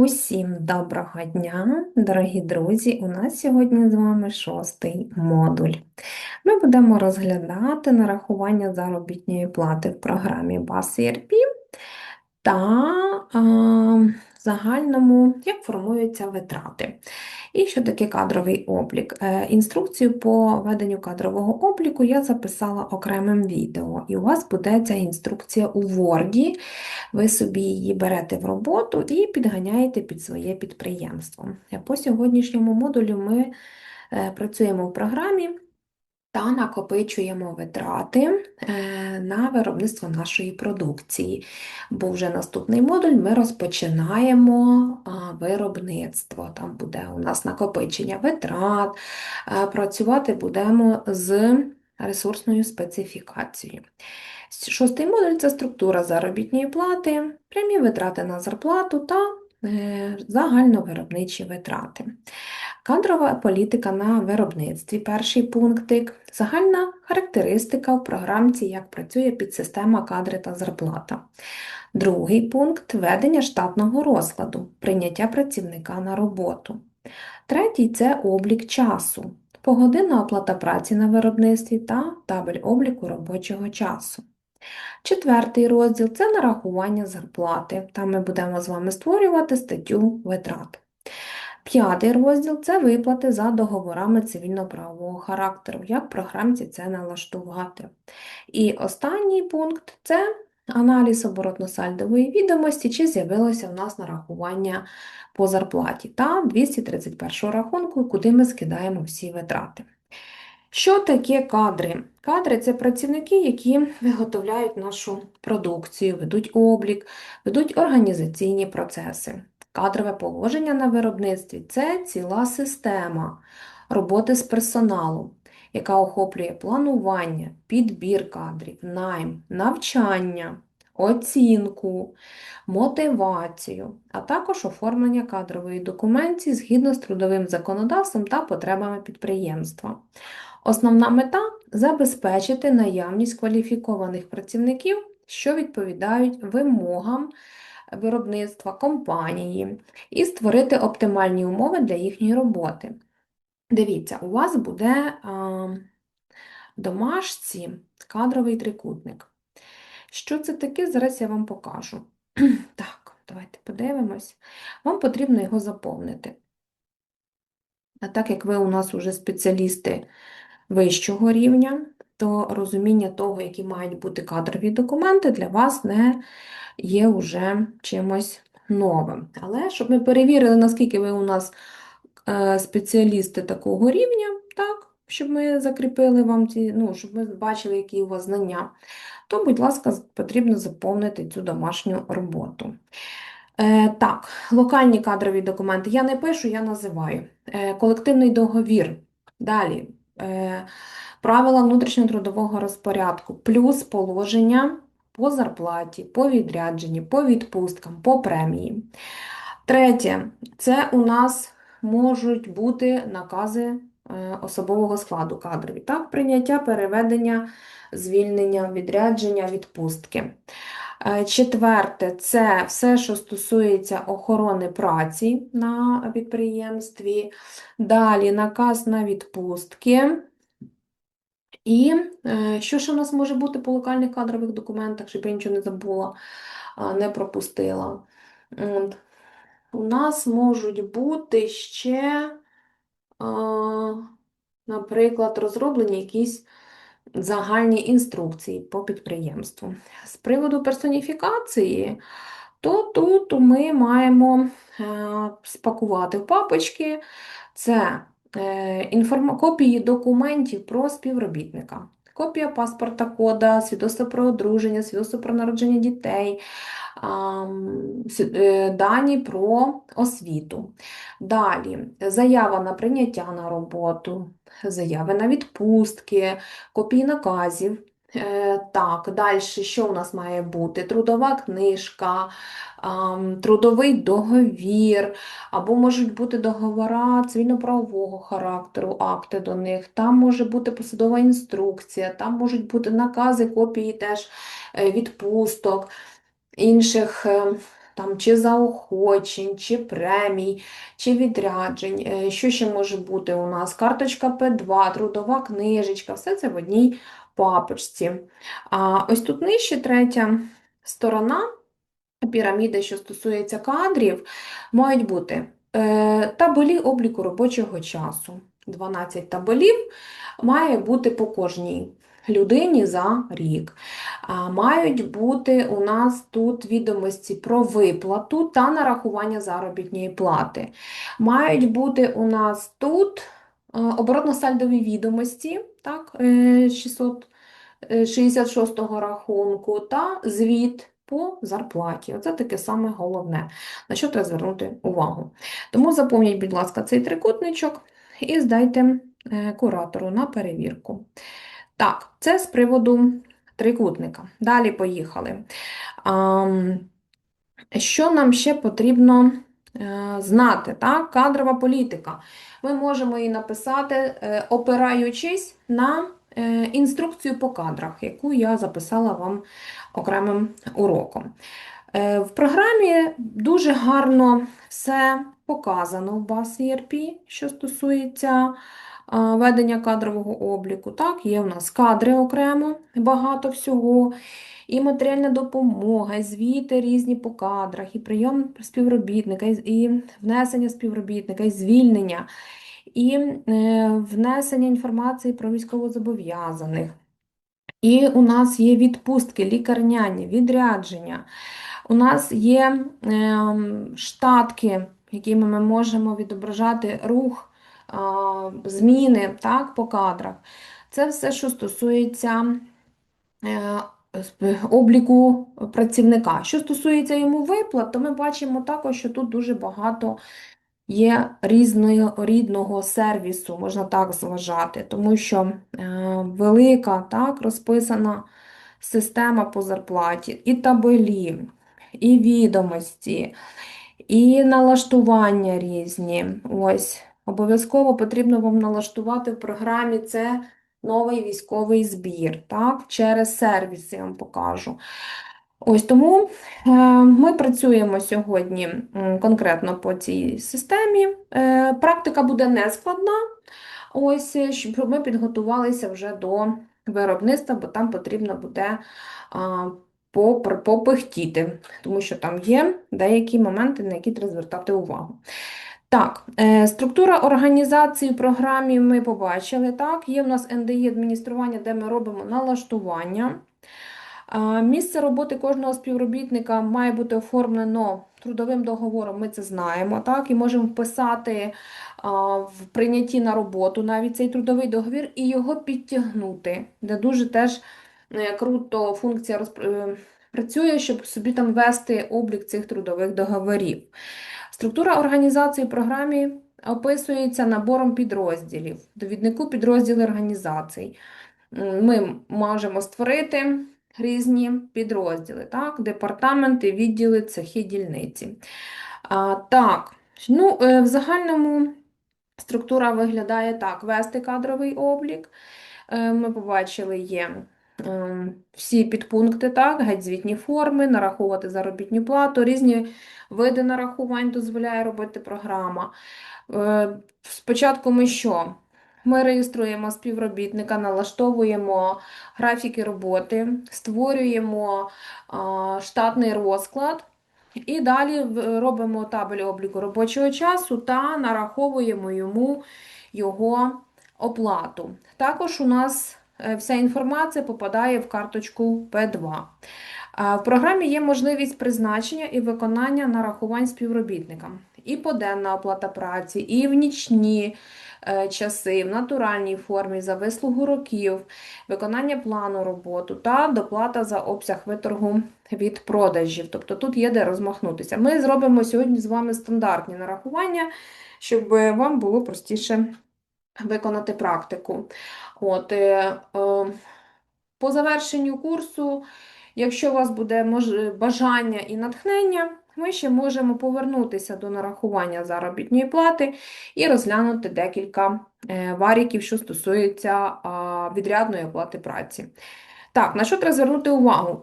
Усім доброго дня, дорогі друзі! У нас сьогодні з вами шостий модуль. Ми будемо розглядати нарахування заробітної плати в програмі BAS ERP та а, загальному, як формуються витрати. І що таке кадровий облік? Е, Інструкцію по веденню кадрового обліку я записала окремим відео, і у вас буде ця інструкція у Word. Ви собі її берете в роботу і підганяєте під своє підприємство. По сьогоднішньому модулю ми е, працюємо в програмі та накопичуємо витрати е, на виробництво нашої продукції. Бо вже наступний модуль ми розпочинаємо виробництво. Там буде у нас накопичення витрат, е, працювати будемо з ресурсною специфікацією. Шостий модуль це структура заробітної плати, прямі витрати на зарплату та е, загальновиробничі витрати. Кадрова політика на виробництві перший пунктик, загальна характеристика в програмці, як працює підсистема кадри та зарплата. Другий пункт ведення штатного розкладу, прийняття працівника на роботу. Третій це облік часу, погодинна оплата праці на виробництві та табель обліку робочого часу. Четвертий розділ це нарахування зарплати. Там ми будемо з вами створювати статтю витрат. П'ятий розділ це виплати за договорами цивільно-правового характеру, як програмці це налаштувати. І останній пункт це аналіз оборотно-сальдової відомості, чи з'явилося в нас нарахування по зарплаті та 231 рахунку, куди ми скидаємо всі витрати. Що таке кадри? Кадри це працівники, які виготовляють нашу продукцію, ведуть облік, ведуть організаційні процеси. Кадрове положення на виробництві це ціла система роботи з персоналом, яка охоплює планування, підбір кадрів, найм, навчання, оцінку, мотивацію, а також оформлення кадрової документації згідно з трудовим законодавством та потребами підприємства. Основна мета забезпечити наявність кваліфікованих працівників, що відповідають вимогам виробництва компанії, і створити оптимальні умови для їхньої роботи. Дивіться, у вас буде в домашці кадровий трикутник. Що це таке? Зараз я вам покажу. Так, давайте подивимось. Вам потрібно його заповнити. А так як ви у нас вже спеціалісти вищого рівня, то розуміння того, які мають бути кадрові документи, для вас не є вже чимось новим. Але щоб ми перевірили, наскільки ви у нас е, спеціалісти такого рівня, так, щоб ми закріпили вам ці, ну, щоб ми бачили, які у вас знання, то, будь ласка, потрібно заповнити цю домашню роботу. Е, Так, локальні кадрові документи я не пишу, я називаю. Е, Колективний договір. Далі. Е, Правила внутрішньотрудового розпорядку, плюс положення по зарплаті, по відрядженні, по відпусткам, по премії. Третє, це у нас можуть бути накази е, особового складу кадрові. Так, прийняття, переведення, звільнення, відрядження, відпустки. Е, четверте, це все, що стосується охорони праці на підприємстві. Далі наказ на відпустки. І е, що ж у нас може бути по локальних кадрових документах, щоб я нічого не забула, не пропустила. У нас можуть бути ще, наприклад, розроблені якісь загальні інструкції по підприємству. З приводу персоніфікації, то тут ми маємо е, спакувати в папочки. Це копії документів про співробітника, копія паспорта кода, свідоцтво про одруження, свідоцтво про народження дітей, е, дані про освіту. Далі заява на прийняття на роботу, заяви на відпустки, копії наказів. Е, так, далі що у нас має бути? Трудова книжка, трудовий договір, або можуть бути договори цивільно-правового характеру, акти до них, там може бути посадова інструкція, там можуть бути накази, копії теж е, відпусток, інших е, там, чи заохочень, чи премій, чи відряджень. Що ще може бути у нас? Карточка П2, трудова книжечка, все це в одній папочці. А ось тут нижче третя сторона піраміди, що стосується кадрів, мають бути е, табелі обліку робочого часу. 12 табелів має бути по кожній людині за рік. Мають бути у нас тут відомості про виплату та нарахування заробітної плати. Мають бути у нас тут оборотно-сальдові відомості, так, е, 666 рахунку, та звіт по зарплаті. Оце таке саме головне, на що треба звернути увагу. Тому запомніть, будь ласка, цей трикутничок і здайте е, куратору на перевірку. Так, це з приводу трикутника. Далі поїхали. Що нам ще потрібно е, знати? Так? Кадрова політика. Ми можемо її написати, е, опираючись на е, інструкцію по кадрах, яку я записала вам окремим уроком. Е, В програмі дуже гарно все показано в BAS ERP, що стосується ведення кадрового обліку. Так, є у нас кадри окремо, багато всього, і матеріальна допомога, і звіти різні по кадрах, і прийом співробітника, і- внесення співробітника, і звільнення, і е, внесення інформації про військовозобов'язаних. І у нас є відпустки, лікарняні, відрядження. У нас є ем, штатки, якими ми можемо відображати рух, зміни так, по кадрах. Це все, що стосується е, обліку працівника. Що стосується йому виплат, то ми бачимо також, що тут дуже багато є різнорідного сервісу, можна так зважати, тому що е, велика так, розписана система по зарплаті, і табелі, і відомості, і налаштування різні. Ось, обов'язково потрібно вам налаштувати в програмі це новий військовий збір, так, через сервіс я вам покажу. Ось тому е, ми працюємо сьогодні конкретно по цій системі. Е, Практика буде нескладна, ось, е, щоб ми підготувалися вже до виробництва, бо там потрібно буде попихтіти, тому що там є деякі моменти, на які треба звертати увагу. Так, е, структура організації програмі ми побачили. Так, є в нас НДІ адміністрування, де ми робимо налаштування. Місце роботи кожного співробітника має бути оформлено трудовим договором, ми це знаємо, так, і можемо вписати в прийнятті на роботу навіть цей трудовий договір і його підтягнути, де дуже теж е, круто функція розп- е, щоб собі там вести облік цих трудових договорів. Структура організації в програмі описується набором підрозділів, довіднику підрозділи організацій. Ми можемо створити різні підрозділи, так? Департаменти, відділи, цехи, дільниці. А, так, ну, е, в загальному структура виглядає так: вести кадровий облік. Е, Ми побачили, є всі підпункти, так, геть звітні форми, нараховувати заробітну плату, різні види нарахувань дозволяє робити програма. Е, Спочатку ми що? Ми реєструємо співробітника, налаштовуємо графіки роботи, створюємо штатний розклад. І далі робимо табель обліку робочого часу та нараховуємо йому його оплату. Також у нас вся інформація попадає в карточку П2. В програмі є можливість призначення і виконання нарахувань співробітникам. І поденна оплата праці, і в нічні е, часи, в натуральній формі за вислугу років, виконання плану роботи та доплата за обсяг виторгу від продажів. Тобто тут є де розмахнутися. Ми зробимо сьогодні з вами стандартні нарахування, щоб е, вам було простіше виконати практику. От, е, е, по завершенню курсу, якщо у вас буде мож- бажання і натхнення, ми ще можемо повернутися до нарахування заробітної плати і розглянути декілька е, варіків, що стосується е, відрядної оплати праці. Так, на що треба звернути увагу?